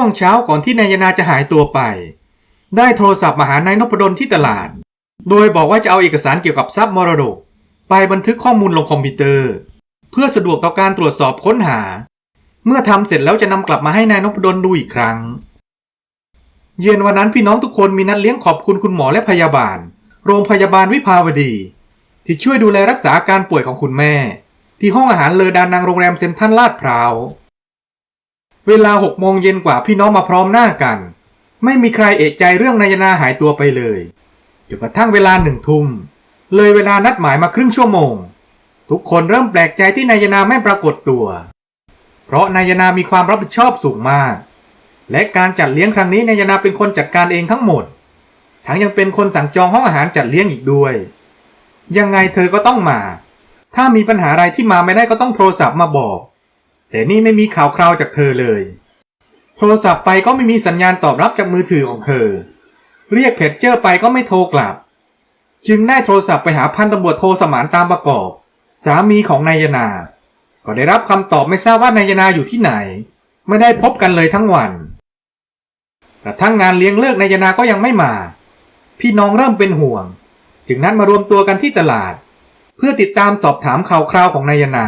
วงเช้าก่อนที่นายนาจะหายตัวไป ได้โทรศัพท์มาหานายนพดลที่ตลาด โดยบอกว่าจะเอาเอกสารเกี่ยวกับทรัพย์มรดก ไปบันทึกข้อมูลลงคอมพิวเตอร์ เพื่อสะดวกต่อการตรวจสอบค้นหา เมื่อทำเสร็จแล้วจะนำกลับมาให้นายนพดลดูอีกครั้ง เย็นวันนั้นพี่น้องทุกคนมีนัดเลี้ยงขอบคุณคุณหมอและพยาบาล โรงพยาบาลวิภาวดี ที่ช่วยดูแลรักษาอาการป่วยของคุณแม่ ที่ห้องอาหารเลอดานังโรงแรมเซนทัลลาดพร้าว เวลาหกโมงเย็นกว่าพี่น้องมาพร้อมหน้ากัน ไม่มีใครเอะใจเรื่องนายนาหายตัวไปเลยจนกระทั่งเวลาหนึ่งทุ่มเลยเวลานัดหมายมาครึ่งชั่วโมง ทุกคนเริ่มแปลกใจที่นายนาไม่ปรากฏตัว เพราะนายนามีความรับผิดชอบสูงมาก และการจัดเลี้ยงครั้งนี้นายนาเป็นคนจัดการเองทั้งหมด ทั้งยังเป็นคนสั่งจองห้องอาหารจัดเลี้ยงอีกด้วย ยังไงเธอก็ต้องมา ถ้ามีปัญหาอะไรที่มาไม่ได้ก็ต้องโทรศัพท์มาบอก แต่นี่ไม่มีข่าวคราวจากเธอเลย โทรศัพท์ไปก็ไม่มีสัญญาณตอบรับจากมือถือของเธอ เรียกเพจเจอร์ไปก็ไม่โทรกลับ จึงได้โทรศัพท์ไปหาพันตำรวจโทสมานตามประกอบ สามีของนายนา ก็ได้รับคำตอบไม่ทราบว่านายนาอยู่ที่ไหน ไม่ได้พบกันเลยทั้งวันกระทั่งงานเลี้ยงเลิกนายนาก็ยังไม่มา พี่น้องเริ่มเป็นห่วง จึงนัดมารวมตัวกันที่ตลาด เพื่อติดตามสอบถามข่าวคราวของนายนา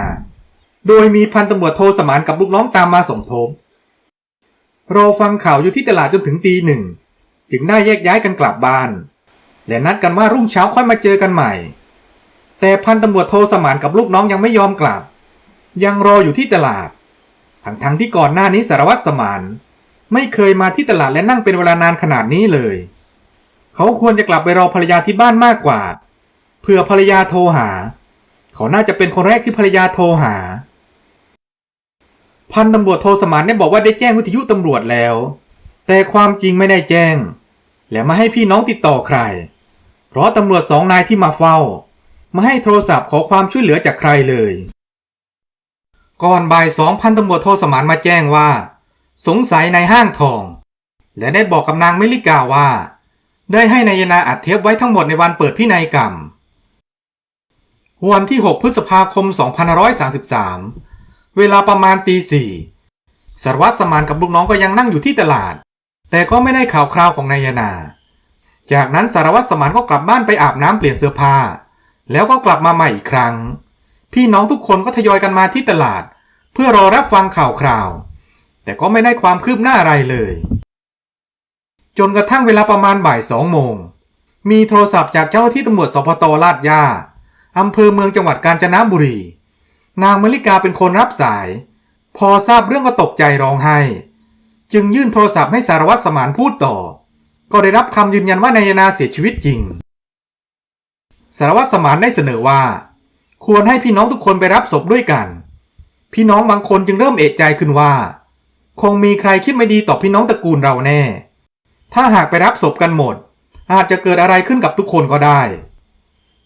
โดยมีพันตำรวจโทสมานกับลูกน้องตามมาสมทบรอฟังข่าวอยู่ที่ตลาดจนถึงตีหนึ่งจึงได้แยกย้ายกันกลับบ้าน และนัดกันว่ารุ่งเช้าค่อยมาเจอกันใหม่ แต่พันตำรวจโทสมานกับลูกน้องยังไม่ยอมกลับ ยังรออยู่ที่ตลาด ทั้งทั้งๆที่ก่อนหน้านี้สารวัตรสมาน ไม่เคยมาที่ตลาดและนั่งเป็นเวลานานขนาดนี้เลย เขาควรจะกลับไปรอภรรยาที่บ้านมากกว่า เผื่อภรรยาโทรหา เขาน่าจะเป็นคนแรกที่ภรรยาโทรหา พันตำรวจโทสมานได้บอกว่าได้แจ้งวิทยุตำรวจแล้ว แต่ความจริงไม่ได้แจ้ง และมาให้พี่น้องติดต่อใคร เพราะตำรวจสองนายที่มาเฝ้าไมาให้โทรศัพท์ขอความช่วยเหลือจากใครเลย ก่อนบ่ายสองพันตำรวจโทสมานมาแจ้งว่า สงสัยในห้างทอง และได้บอกกับนางเมลิกาว่า ได้ให้นายนาอัดเทปไว้ทั้งหมดในวันเปิดพินัยกรรมวันที่ 6 พฤษภาคม 2533 เวลาประมาณตีสี่สารวัตรสมานกับลูกน้องก็ยังนั่งอยู่ที่ตลาด แต่ก็ไม่ได้ข่าวคราวของนายนา จากนั้นสารวัตรสมานก็กลับบ้านไปอาบน้ำเปลี่ยนเสื้อผ้า แล้วก็กลับมาใหม่อีกครั้ง พี่น้องทุกคนก็ทยอยกันมาที่ตลาด เพื่อรอรับฟังข่าวคราว แต่ก็ไม่ได้ความคืบหน้าอะไรเลย จนกระทั่งเวลาประมาณบ่ายสองโมง มีโทรศัพท์จากเจ้าหน้าที่ตำรวจสพตลาดยาอำเภอเมืองจังหวัดกาญจนบุรี นางมลิกาเป็นคนรับสาย พอทราบเรื่องก็ตกใจร้องไห้ จึงยื่นโทรศัพท์ให้สารวัตรสมานพูดต่อ ก็ได้รับคำยืนยันว่านายนาเสียชีวิตจริง สารวัตรสมานได้เสนอว่า ควรให้พี่น้องทุกคนไปรับศพด้วยกัน พี่น้องบางคนจึงเริ่มเอะใจขึ้นว่า คงมีใครคิดไม่ดีต่อพี่น้องตระกูลเราแน่ ถ้าหากไปรับศพกันหมด อาจจะเกิดอะไรขึ้นกับทุกคนก็ได้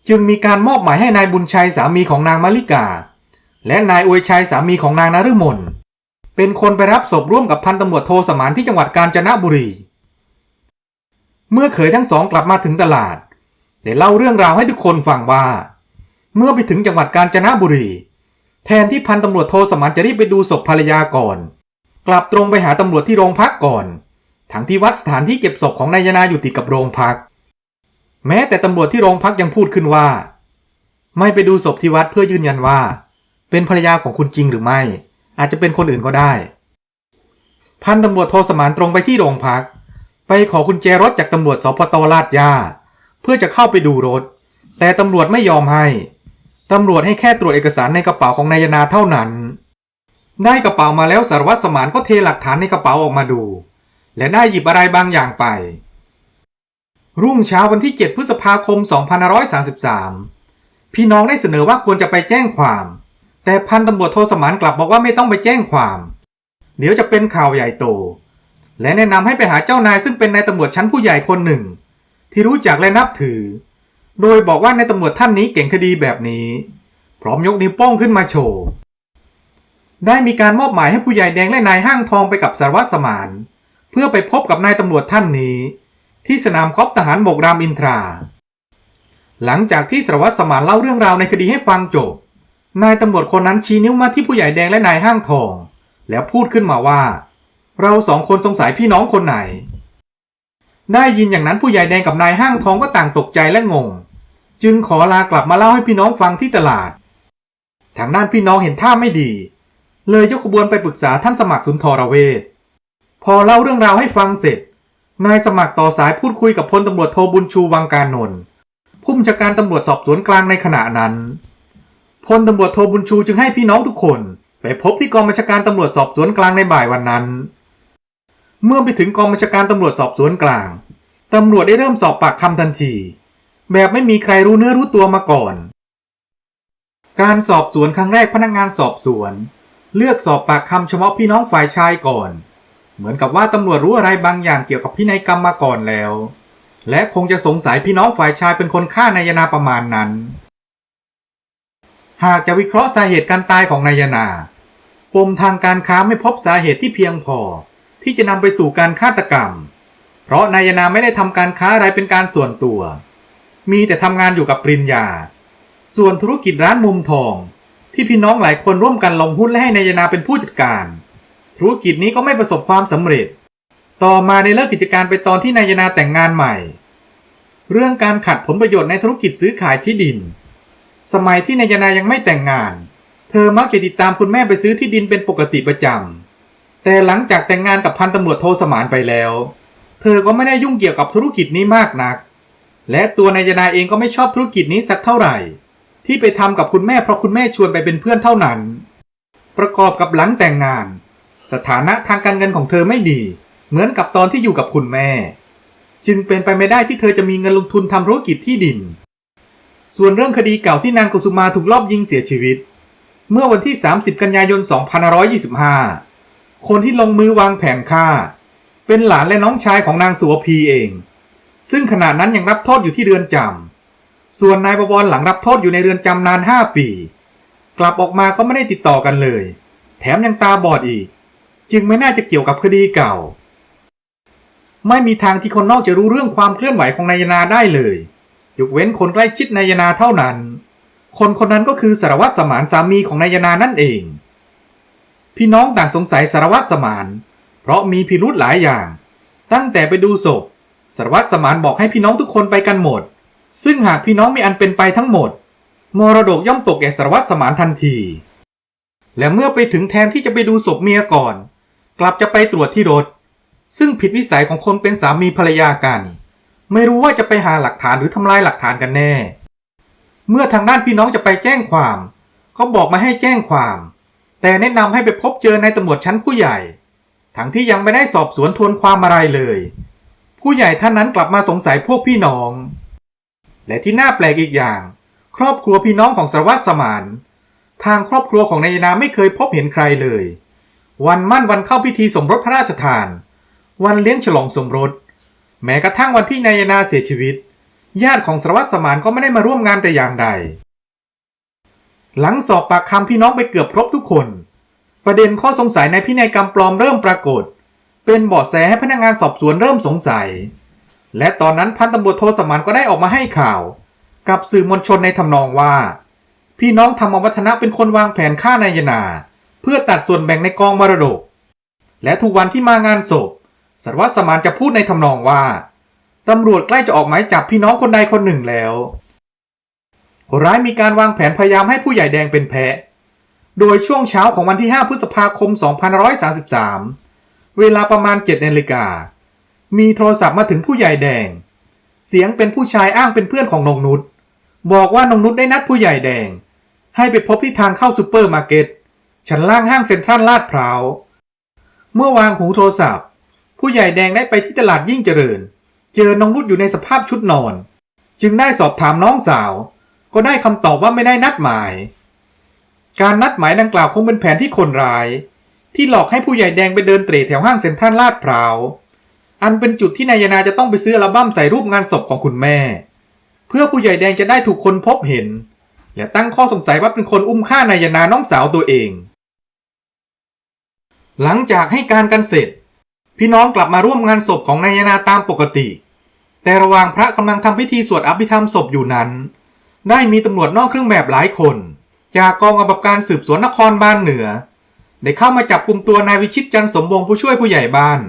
จึงมีการมอบหมายให้นายบุญชัยสามีของนางมาริกา และนายอวยชัยสามีของนางนฤมลเป็นคนไปรับศพร่วมกับพันตำรวจโทสมานที่จังหวัดกาญจนบุรี เมื่อเขยทั้งสองกลับมาถึงตลาดได้เล่าเรื่องราวให้ทุกคนฟังว่า เมื่อไปถึงจังหวัดกาญจนบุรี แทนที่พันตำรวจโทสมานจะรีบไปดูศพภรรยาก่อน กลับตรงไปหาตำรวจที่โรงพักก่อน ทั้งที่วัดสถานที่เก็บศพของนายนาอยู่ติดกับโรงพัก แม้แต่ตำรวจที่โรงพักยังพูดขึ้นว่า ไม่ไปดูศพที่วัดเพื่อยืนยันว่า เป็นภรรยาของคุณจริงหรือไม่ อาจจะเป็นคนอื่นก็ได้ พันตำรวจโทสมานตรงไปที่โรงพัก ไปขอกุญแจรถจากตำรวจสพตลาดยา เพื่อจะเข้าไปดูรถ แต่ตำรวจไม่ยอมให้ ตำรวจให้แค่ตรวจเอกสารในกระเป๋าของนายนาเท่านั้น ได้กระเป๋ามาแล้วสารวัตรสมานก็เทหลักฐานในกระเป๋าออกมาดู และได้หยิบอะไรบางอย่างไป รุ่งเช้าวันที่ 7 พฤษภาคม 2533 พี่น้องได้เสนอว่าควรจะไปแจ้งความ แต่พันตำรวจโทสมานกลับบอกว่าไม่ต้องไปแจ้งความ เดี๋ยวจะเป็นข่าวใหญ่โต และแนะนำให้ไปหาเจ้านายซึ่งเป็นนายตำรวจชั้นผู้ใหญ่คนหนึ่ง ที่รู้จักและนับถือ โดยบอกว่านายตำรวจท่านนี้เก่งคดีแบบนี้ พร้อมยกนิ้วโป้งขึ้นมาโชว์ได้มีการมอบหมายให้ผู้ใหญ่แดงและนายห้างทองไปกับสารวัตรสมาน เพื่อไปพบกับนายตำรวจท่านนี้ ที่สนามกอล์ฟทหารบกรามอินทรา หลังจากที่สารวัตรสมานเล่าเรื่องราวในคดีให้ฟังจบ นายตำรวจคนนั้นชี้นิ้วมาที่ผู้ใหญ่แดงและนายห้างทอง แล้วพูดขึ้นมาว่า เราสองคนสงสัยพี่น้องคนไหน ได้ยินอย่างนั้นผู้ใหญ่แดงกับนายห้างทองก็ต่างตกใจและงง จึงขอลากลับมาเล่าให้พี่น้องฟังที่ตลาด ทางด้านพี่น้องเห็นท่าไม่ดี เลยยกขบวนไปปรึกษาท่านสมัครสุนทรเวชพอเล่าเรื่องราวให้ฟังเสร็จ นายสมัครต่อสายพูดคุยกับพลตำรวจโทบุญชูวังการนนท์ผู้บัญชาการตำรวจสอบสวนกลางในขณะนั้น พลตำรวจโทบุญชูจึงให้พี่น้องทุกคน ไปพบที่กองบัญชาการตำรวจสอบสวนกลางในบ่ายวันนั้น เมื่อไปถึงกองบัญชาการตำรวจสอบสวนกลางตำรวจได้เริ่มสอบปากคำทันที แบบไม่มีใครรู้เนื้อรู้ตัวมาก่อน การสอบสวนครั้งแรกพนักงานสอบสวน เลือกสอบปากคำเฉพาะพี่น้องฝ่ายชายก่อน เหมือนกับว่าตำรวจรู้อะไรบางอย่างเกี่ยวกับพินัยกรรมมาก่อนแล้ว และคงจะสงสัยพี่น้องฝ่ายชายเป็นคนฆ่านายนาประมาณนั้น หากจะวิเคราะห์สาเหตุการตายของนายนา ปมทางการค้าไม่พบสาเหตุที่เพียงพอ ที่จะนำไปสู่การฆาตกรรม เพราะนายนาไม่ได้ทำการค้าอะไรเป็นการส่วนตัว มีแต่ทำงานอยู่กับปริญญา ส่วนธุรกิจร้านมุมทอง ที่พี่น้องหลายคนร่วมกันลงหุ้นและให้นายนาเป็นผู้จัดการ ธุรกิจนี้ก็ไม่ประสบความสำเร็จ ต่อมาในเลิกกิจการไปตอนที่นายนาแต่งงานใหม่ เรื่องการขัดผลประโยชน์ในธุรกิจซื้อขายที่ดิน สมัยที่นายนายังไม่แต่งงาน เธอมักจะติดตามคุณแม่ไปซื้อที่ดินเป็นปกติประจำแต่หลังจากแต่งงานกับพันตำรวจโทสมานไปแล้ว เธอก็ไม่ได้ยุ่งเกี่ยวกับธุรกิจนี้มากนัก และตัวนายนาเองก็ไม่ชอบธุรกิจนี้สักเท่าไหร่ ที่ไปทำกับคุณแม่เพราะคุณแม่ชวนไปเป็นเพื่อนเท่านั้น ประกอบกับหลังแต่งงาน สถานะทางการเงินของเธอไม่ดี เหมือนกับตอนที่อยู่กับคุณแม่ จึงเป็นไปไม่ได้ที่เธอจะมีเงินลงทุนทำธุรกิจที่ดิน ส่วนเรื่องคดีเก่าที่นางกุสุมาถูกลอบยิงเสียชีวิต เมื่อวันที่ 30 กันยายน 2525 คนที่ลงมือวางแผนฆ่า เป็นหลานและน้องชายของนางสุวพีเอง ซึ่งขณะนั้นยังรับโทษอยู่ที่เรือนจำ ส่วนนายประวรหลังรับโทษอยู่ในเรือนจำนาน 5 ปี กลับออกมาก็ไม่ได้ติดต่อกันเลย แถมยังตาบอดอีก จึงไม่น่าจะเกี่ยวกับคดีเก่า ไม่มีทางที่คนนอกจะรู้เรื่องความเคลื่อนไหวของนายนาได้เลย ยกเว้นคนใกล้ชิดนายนาเท่านั้น คนคนนั้นก็คือสารวัตรสมานสามีของนายนานั่นเอง พี่น้องต่างสงสัยสารวัตรสมาน เพราะมีพิรุธหลายอย่าง ตั้งแต่ไปดูศพสารวัตรสมานบอกให้พี่น้องทุกคนไปกันหมด ซึ่งหากพี่น้องมีอันเป็นไปทั้งหมด มรดกย่อมตกแก่สารวัตรสมานทันที และเมื่อไปถึงแทนที่จะไปดูศพเมียก่อน กลับจะไปตรวจที่รถ ซึ่งผิดวิสัยของคนเป็นสามีภรรยากัน ไม่รู้ว่าจะไปหาหลักฐานหรือทำลายหลักฐานกันแน่ เมื่อทางด้านพี่น้องจะไปแจ้งความเขาบอกมาให้แจ้งความ แต่แนะนำให้ไปพบเจอในตำรวจชั้นผู้ใหญ่ ทั้งที่ยังไม่ได้สอบสวนทวนความอะไรเลย ผู้ใหญ่ท่านนั้นกลับมาสงสัยพวกพี่น้อง และที่น่าแปลกอีกอย่าง ครอบครัวพี่น้องของสารวัตรสมาน ทางครอบครัวของนายนาไม่เคยพบเห็นใครเลย วันมั่นวันเข้าพิธีสมรสพระราชทาน วันเลี้ยงฉลองสมรส แม้กระทั่งวันที่นายนาเสียชีวิต ญาติของสารวัตรสมานก็ไม่ได้มาร่วมงานแต่อย่างใด หลังสอบปากคำพี่น้องไปเกือบครบทุกคน ประเด็นข้อสงสัยในพินัยกรรมปลอมเริ่มปรากฏ เป็นเบาะแสให้พนักงานสอบสวนเริ่มสงสัย และตอนนั้นพันตำรวจโทสมานก็ได้ออกมาให้ข่าว กับสื่อมวลชนในทำนองว่า พี่น้องธรรมวัฒนะเป็นคนวางแผนฆ่านายนา เพื่อตัดส่วนแบ่งในกองมรดก และทุกวันที่มางานศพ สารวัตรสมานจะพูดในทำนองว่าตำรวจใกล้จะออกหมายจับพี่น้องคนใดคนหนึ่งแล้ว คนร้ายมีการวางแผนพยายามให้ผู้ใหญ่แดงเป็นแพะ โดยช่วงเช้าของวันที่ 5 พฤษภาคม 2533 เวลาประมาณ7นาฬิกา มีโทรศัพท์มาถึงผู้ใหญ่แดง เสียงเป็นผู้ชายอ้างเป็นเพื่อนของนงนุชบอกว่านงนุชได้นัดผู้ใหญ่แดง ให้ไปพบที่ทางเข้าซูเปอร์มาร์เก็ตชั้นล่างห้างเซ็นทรัลลาดพร้าว เมื่อวางหูโทรศัพท์ ผู้ใหญ่แดงได้ไปที่ตลาดยิ่งเจริญ เจอน้องนุชอยู่ในสภาพชุดนอน จึงได้สอบถามน้องสาว ก็ได้คำตอบว่าไม่ได้นัดหมาย การนัดหมายดังกล่าวคงเป็นแผนที่คนร้าย ที่หลอกให้ผู้ใหญ่แดงไปเดินเตร่แถวห้างเซ็นทรัลลาดพร้าวอันเป็นจุดที่นายนาจะต้องไปซื้ออัลบั้มใส่รูปงานศพของคุณแม่ เพื่อผู้ใหญ่แดงจะได้ถูกคนพบเห็น และตั้งข้อสงสัยว่าเป็นคนอุ้มฆ่านายนาน้องสาวตัวเอง หลังจากให้การกันเสร็จ พี่น้องกลับมาร่วมงานศพของนายนาตามปกติ แต่ระหว่างพระกำลังทำพิธีสวดอภิธรรมศพอยู่นั้น ได้มีตำรวจนอกเครื่องแบบหลายคน จากกองกำกับการสืบสวนนครบาลเหนือ ได้เข้ามาจับกลุ่มตัวนายวิชิตจันสมวงผู้ช่วยผู้ใหญ่บ้าน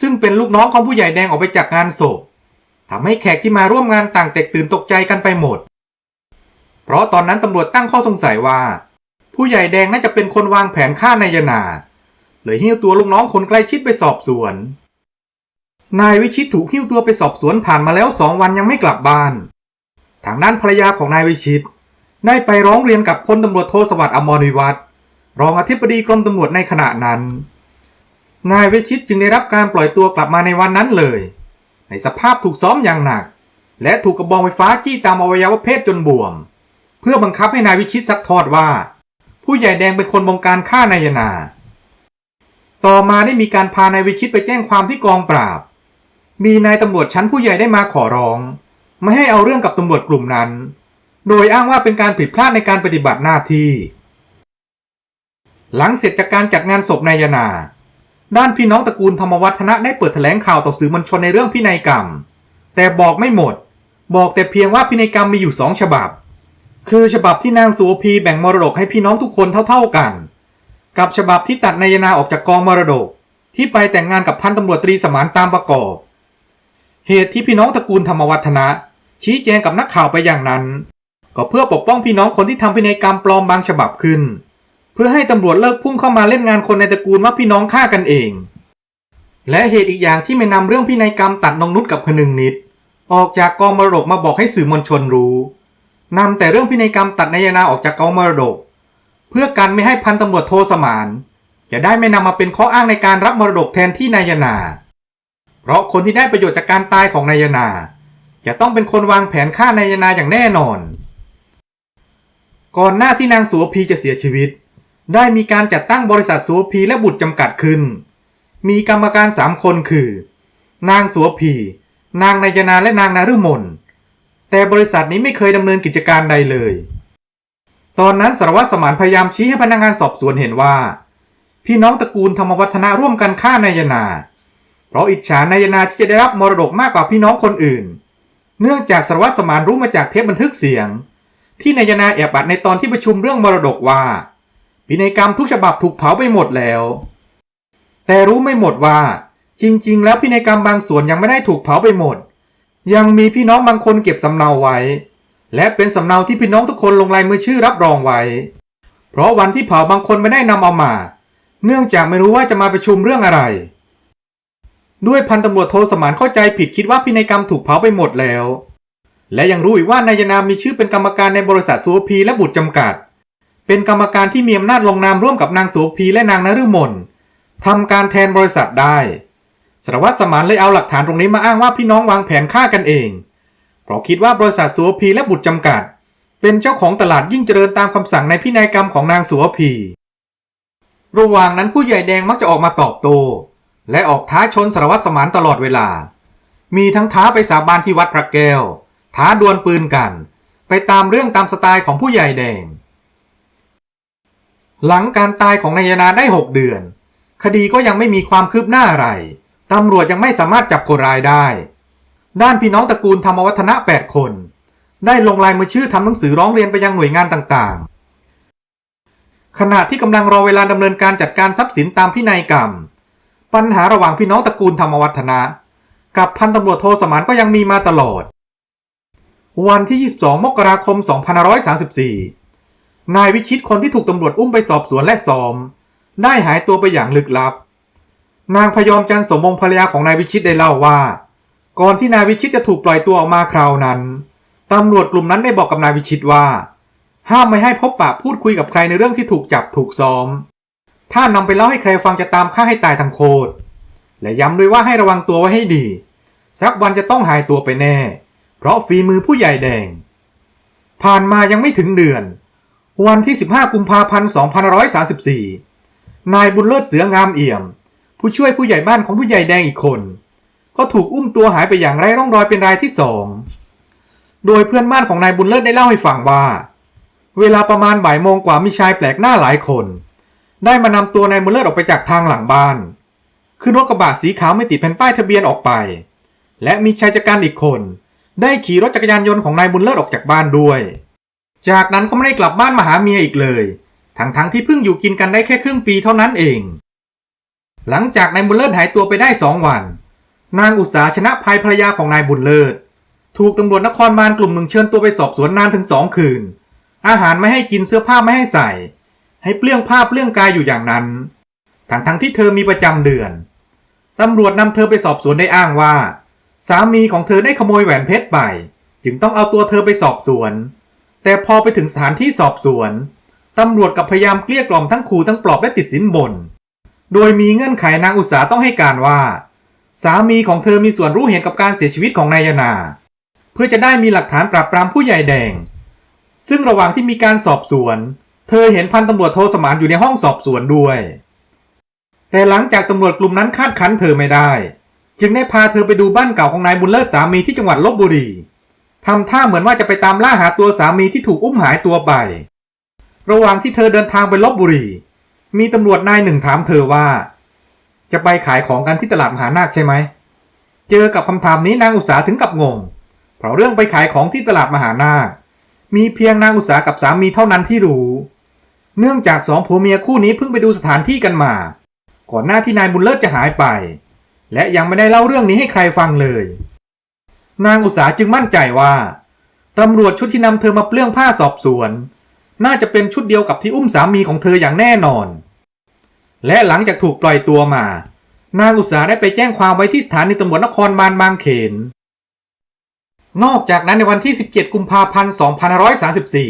ซึ่งเป็นลูกน้องของผู้ใหญ่แดงออกไปจากงานศพทำให้แขกที่มาร่วมงานต่างแตกตื่นตกใจกันไปหมด เพราะตอนนั้นตำรวจตั้งข้อสงสัยว่า ผู้ใหญ่แดงน่าจะเป็นคนวางแผนฆ่านายนา เลยหิ้วตัวลูกน้องคนใกล้ชิดไปสอบสวน นายวิชิตถูกหิ้วตัวไปสอบสวนผ่านมาแล้วสองวันยังไม่กลับบ้าน ทางด้านภรรยาของนายวิชิตได้ไปร้องเรียนกับพลตำรวจโทสวัสดิ์อมรวิวัฒน์รองอธิบดีกรมตำรวจในขณะนั้น นายวิชิตจึงได้รับการปล่อยตัวกลับมาในวันนั้นเลย ในสภาพถูกซ้อมอย่างหนัก และถูกกระบองไฟฟ้าจี้ตามอวัยวะเพศจนบวม เพื่อบังคับให้นายวิชิตซักทอดว่า ผู้ใหญ่แดงเป็นคนบงการฆ่านายนา ต่อมาได้มีการพานายวิชิตไปแจ้งความที่กองปราบ มีนายตำรวจชั้นผู้ใหญ่ได้มาขอร้อง ไม่ให้เอาเรื่องกับตำรวจกลุ่มนั้น โดยอ้างว่าเป็นการผิดพลาดในการปฏิบัติหน้าที่ หลังเสร็จจากการจัดงานศพนายนา ด้านพี่น้องตระกูลธรรมวัฒนะได้เปิดแถลงข่าวต่อสื่อมวลชนในเรื่องพินัยกรรม แต่บอกไม่หมด บอกแต่เพียงว่าพินัยกรรมมีอยู่สองฉบับ คือฉบับที่นางสุวพีแบ่งมรดกให้พี่น้องทุกคนเท่า ๆกัน กับฉบับที่ตัดนายนาออกจากกองมรดก ที่ไปแต่งงานกับพันตำรวจตรีสมานตามประกอบ เหตุที่พี่น้องตระกูลธรรมวัฒนะ ชี้แจงกับนักข่าวไปอย่างนั้น ก็เพื่อปกป้องพี่น้องคนที่ทำพินัยกรรมปลอมบางฉบับขึ้น เพื่อให้ตำรวจเลิกพุ่งเข้ามาเล่นงานคนในตระกูลว่าพี่น้องฆ่ากันเอง และเหตุอีกอย่างที่ไม่นำเรื่องพินัยกรรมตัดนงนุษกับคนึงนิด ออกจากกองมรดกมาบอกให้สื่อมวลชนรู้นำแต่เรื่องพินัยกรรมตัดนายนาออกจากกองมรดก เพื่อกันไม่ให้พันตำรวจโทสมานจะได้ไม่นำมาเป็นข้ออ้างในการรับมรดกแทนที่นายนา เพราะคนที่ได้ประโยชน์จากการตายของนายนา จะต้องเป็นคนวางแผนฆ่านายนาอย่างแน่นอน ก่อนหน้าที่นางสัวพีจะเสียชีวิต ได้มีการจัดตั้งบริษัทสัวพีและบุตรจำกัดขึ้น มีกรรมการสามคนคือ นางสัวพีนางนายนาและนางนารุมนแต่บริษัทนี้ไม่เคยดำเนินกิจการใดเลย ตอนนั้นสารวัตรสมานพยายามชี้ให้พนักงานสอบสวนเห็นว่า พี่น้องตระกูลธรรมวัฒนะร่วมกันฆ่านายนา เพราะอิจฉานายนาที่จะได้รับมรดกมากกว่าพี่น้องคนอื่น เนื่องจากสารวัตรสมานรู้มาจากเทปบันทึกเสียง ที่นายนาแอบอัดในตอนที่ประชุมเรื่องมรดกว่าพินัยกรรมทุกฉบับถูกเผาไปหมดแล้ว แต่รู้ไม่หมดว่า จริง ๆ แล้วพินัยกรรมบางส่วนยังไม่ได้ถูกเผาไปหมด ยังมีพี่น้องบางคนเก็บสำเนาไว้ และเป็นสำเนาที่พี่น้องทุกคนลงลายมือชื่อรับรองไว้ เพราะวันที่เผาบางคนไม่ได้นำเอามา เนื่องจากไม่รู้ว่าจะมาประชุมเรื่องอะไร ด้วยพันตำรวจโทสมานเข้าใจผิดคิดว่าพินัยกรรมถูกเผาไปหมดแล้ว และยังรู้อีกว่านายนามีชื่อเป็นกรรมการในบริษัทสัวพีและบุตรจำกัด เป็นกรรมการที่มีอำนาจลงนามร่วมกับนางสัวพีและนางนฤมลทำการแทนบริษัทได้สารวัตรสมานเลยเอาหลักฐานตรงนี้มาอ้างว่าพี่น้องวางแผนฆ่ากันเอง เพราะคิดว่าบริษัทสัวพีและบุตรจำกัด เป็นเจ้าของตลาดยิ่งเจริญตามคำสั่งในพินัยกรรมของนางสัวพีระหว่างนั้นผู้ใหญ่แดงมักจะออกมาตอบโต้และออกท้าชนสารวัตรสมานตลอดเวลา มีทั้งท้าไปสาบานที่วัดพระแก้ว ท้าดวลปืนกัน ไปตามเรื่องตามสไตล์ของผู้ใหญ่แดง หลังการตายของนายนาได้ 6 เดือน คดีก็ยังไม่มีความคืบหน้าอะไร ตำรวจยังไม่สามารถจับคนร้ายได้ ด้านพี่น้องตระกูลธรรมวัฒนะ 8 คน ได้ลงลายมือชื่อทำหนังสือร้องเรียนไปยังหน่วยงานต่างๆ ขณะที่กำลังรอเวลาดำเนินการจัดการทรัพย์สินตามพินัยกรรม ปัญหาระหว่างพี่น้องตระกูลธรรมวัฒนะ กับพันตำรวจโทสมานก็ยังมีมาตลอด วันที่ 22 มกราคม 2534 นายวิชิตคนที่ถูกตำรวจอุ้มไปสอบสวนและซ้อม ได้หายตัวไปอย่างลึกลับ นางพยอมจันสมวงภรรยาของนายวิชิตได้เล่าว่า ก่อนที่นายวิชิตจะถูกปล่อยตัวออกมาคราวนั้นตำรวจกลุ่มนั้นได้บอกกับนายวิชิตว่า ห้ามไม่ให้พบปะพูดคุยกับใครในเรื่องที่ถูกจับถูกซ้อม ถ้านำไปเล่าให้ใครฟังจะตามฆ่าให้ตายทั้งโคตรและย้ำด้วยว่าให้ระวังตัวไว้ให้ดี สักวันจะต้องหายตัวไปแน่ เพราะฝีมือผู้ใหญ่แดง ผ่านมายังไม่ถึงเดือน วันที่ 15 กุมภาพันธ์ 2534 นายบุญเลิศเสืองามเอี่ยม ผู้ช่วยผู้ใหญ่บ้านของผู้ใหญ่แดงอีกคน ก็ถูกอุ้มตัวหายไปอย่างไร้ร่องรอยเป็นรายที่สอง โดยเพื่อนบ้านของนายบุญเลิศได้เล่าให้ฟังว่า เวลาประมาณบ่ายโมงกว่ามีชายแปลกหน้าหลายคน ได้มานำตัวนายบุญเลิศออกไปจากทางหลังบ้าน ขึ้นรถกระบะสีขาวไม่ติดแผ่นป้ายทะเบียนออกไป และมีชายจัดการอีกคน ได้ขี่รถจักรยานยนต์ของนายบุญเลิศออกจากบ้านด้วย จากนั้นก็ไม่ได้กลับบ้านมาหาเมียอีกเลยทั้งๆทที่เพิ่งอยู่กินกันได้แค่ครึ่งปีเท่านั้นเอง หลังจากนายบุญเลิศหายตัวไปได้สองวัน นางอุตสาชนะภัยภรรยาของนายบุญเลิศ ถูกตำรวจนครบาลกลุ่มหนึ่งเชิญตัวไปสอบสวนนานถึงสองคืน อาหารไม่ให้กินเสื้อผ้าไม่ให้ใส่ ให้เปลื้องผ้าเปลื้องกายอยู่อย่างนั้น ทั้งทั้งที่เธอมีประจำเดือน ตำรวจนำเธอไปสอบสวนได้อ้างว่า สามีของเธอได้ขโมยแหวนเพชรไป จึงต้องเอาตัวเธอไปสอบสวน แต่พอไปถึงสถานที่สอบสวน ตำรวจกับพยายามเกลี้ยกล่อมทั้งขู่ทั้งปลอบและติดสินบน โดยมีเงื่อนไขนางอุตสาต้องให้การว่า สามีของเธอมีส่วนรู้เห็นกับการเสียชีวิตของนายนา เพื่อจะได้มีหลักฐานปราบปรามผู้ใหญ่แดง ซึ่งระหว่างที่มีการสอบสวน เธอเห็นพันตำรวจโทสมานอยู่ในห้องสอบสวนด้วย แต่หลังจากตำรวจกลุ่มนั้นคาดคั้นเธอไม่ได้ จึงได้พาเธอไปดูบ้านเก่าของนายบุญเลิศสามีที่จังหวัดลบบุรีทำท่าเหมือนว่าจะไปตามล่าหาตัวสามีที่ถูกอุ้มหายตัวไประหว่างที่เธอเดินทางไปลบบุรี มีตำรวจนายหนึ่งถามเธอว่า จะไปขายของกันที่ตลาดมหานาคใช่ไหม เจอกับคำถามนี้นางอุตสาถึงกับงง เพราะเรื่องไปขายของที่ตลาดมหานาค มีเพียงนางอุตสากับสามีเท่านั้นที่รู้ เนื่องจากสองผัวเมียคู่นี้เพิ่งไปดูสถานที่กันมา ก่อนหน้าที่นายบุญเลิศจะหายไป และยังไม่ได้เล่าเรื่องนี้ให้ใครฟังเลย นางอุตสาจึงมั่นใจว่าตำรวจชุดที่นำเธอมาเปลื้องผ้าสอบสวน น่าจะเป็นชุดเดียวกับที่อุ้มสามีของเธออย่างแน่นอน และหลังจากถูกปล่อยตัวมา นางอุตสาได้ไปแจ้งความไว้ที่สถานีตำรวจนครบาลบางเขน นอกจากนั้นในวันที่ 17 กุมภาพันธ์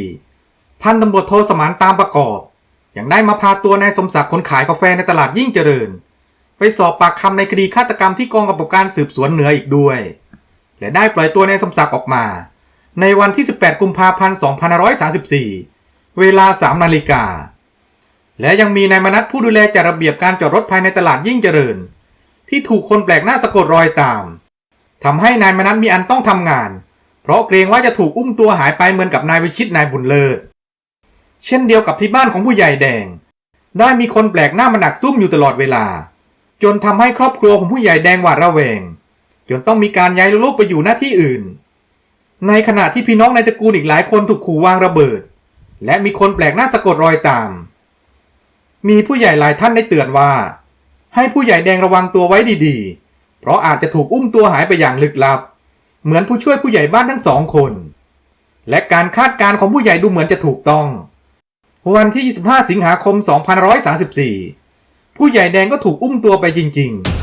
2534 พันตำรวจโทสมานตามประกอบอยังได้มาพาตัวนายสมศักดิ์คนขายกาแฟในตลาดยิ่งเจริญ ไปสอบปากคำในคดีฆาตกรรมที่กองกำกับการสืบสวนเหนืออีกด้วย และได้ปล่อยตัวนายสมศักดิ์ออกมา ในวันที่ 18 กุมภาพันธ์ 2534 เวลา 3 นาฬิกา และยังมีนายมนัทผู้ดูแลจัดระเบียบการจอดรถภายในตลาดยิ่งเจริญ ที่ถูกคนแปลกหน้าสะกดรอยตามทำให้นายมนัทมีอันต้องทำงาน เพราะเกรงว่าจะถูกอุ้มตัวหายไปเหมือนกับนายวิชิตนายบุญเลิศเช่นเดียวกับที่บ้านของผู้ใหญ่แดง ได้มีคนแปลกหน้ามาดักซุ่มอยู่ตลอดเวลา จนทำให้ครอบครัวของผู้ใหญ่แดงหวาดระแวง จนต้องมีการย้ายลูกไปอยู่หน้าที่อื่น ในขณะที่พี่น้องในตระกูลอีกหลายคนถูกขู่วางระเบิด และมีคนแปลกหน้าสะกดรอยตาม มีผู้ใหญ่หลายท่านได้เตือนว่า ให้ผู้ใหญ่แดงระวังตัวไว้ดีๆ เพราะอาจจะถูกอุ้มตัวหายไปอย่างลึกลับ เหมือนผู้ช่วยผู้ใหญ่บ้านทั้งสองคน และการคาดการณ์ของผู้ใหญ่ดูเหมือนจะถูกต้อง วันที่ 25 สิงหาคม 2534 ผู้ใหญ่แดงก็ถูกอุ้มตัวไปจริง ๆ